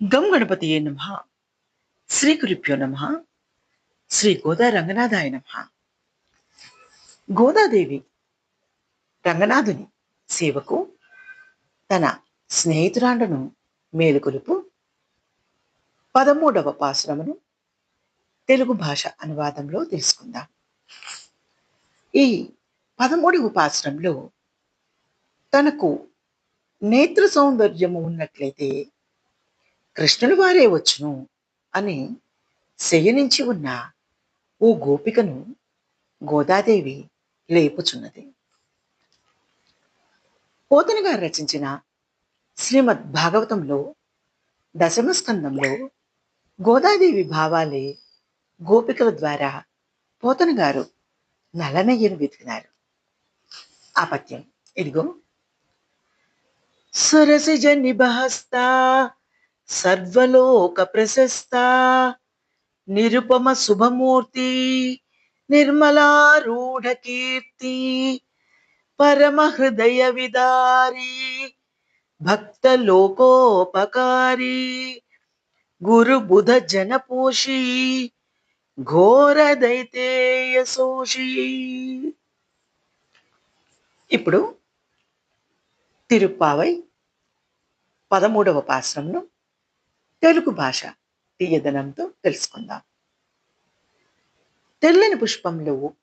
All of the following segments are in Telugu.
గం గణపతియే నమ. శ్రీ గురుభ్యో నమ. శ్రీ గోదా రంగనాథాయ నమ. గోదాదేవి రంగనాథుని సేవకు తన స్నేహితురాండను మేలుకొలుపు పదమూడవ పాశ్రమను తెలుగు భాష అనువాదంలో తెలుసుకుందాం. ఈ పదమూడవ పాశ్రంలో తనకు నేత్ర సౌందర్యము ఉన్నట్లయితే కృష్ణుని వారే వచ్చును అని శయనించి ఉన్న ఓ గోపికను గోదాదేవి లేపుచున్నది. పోతన గారు రచించిన శ్రీమద్ భాగవతంలో దశమస్కందంలో గోదాదేవి భావాలే గోపికల ద్వారా పోతన గారు నలనయ్యను వెతికినారు. ఆ పద్యం ఇదిగో. సరసిజ నిబహస్తా సర్వలోక ప్రశస్త నిరుపమ శుభమూర్తి నిర్మలారూఢ కీర్తి పరమ హృదయ విదారి భక్త లోకోపకారి గురు బుధ జనపోషి ఘోర దైతేయ సోషి ఇప్పుడు తిరుప్పావై పదమూడవ పాశ్రంను తెలుగు భాష తీయదనంతో తెలుసుకుందాం. తెల్లని పుష్పంలో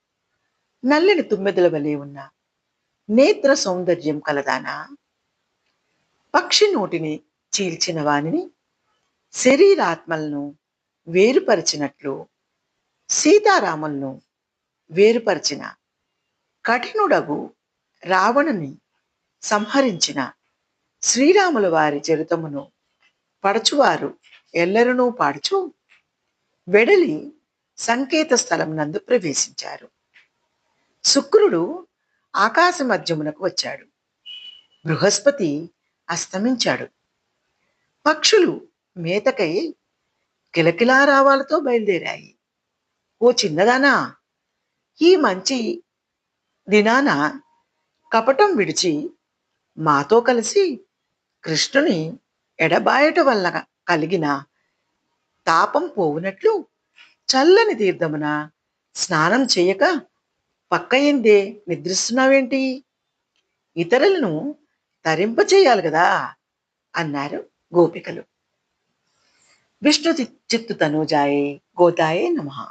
నల్లని తుమ్మెదల వలె ఉన్న నేత్ర సౌందర్యం కలదానా? పక్షి నోటిని చీల్చిన వానిని శరీరాత్మలను వేరుపరిచినట్లు సీతారాములను వేరుపరిచిన కఠినుడగు రావణుని సంహరించిన శ్రీరాముల వారి చరితమును పడచువారు ఎల్లరనూ పాడుచు వెడలి సంకేత స్థలం నందు ప్రవేశించారు. శుక్రుడు ఆకాశ మధ్యమునకు వచ్చాడు. బృహస్పతి అస్తమించాడు. పక్షులు మేతకై కిలకిలారావాలతో బయలుదేరాయి. ఓ చిన్నదానా ఈ మంచి దినాన కపటం విడిచి మాతో కలిసి కృష్ణుని ఎడబాయట వల్ల కలిగిన తాపం పోవునట్లు చల్లని తీర్థమున స్నానం చేయక పక్కయిందే నిద్రిస్తున్నావేంటి? ఇతరులను తరింప చేయాలి కదా? అన్నారు గోపికలు. విష్ణు చిత్తు తనూజాయే గోదాయే నమ.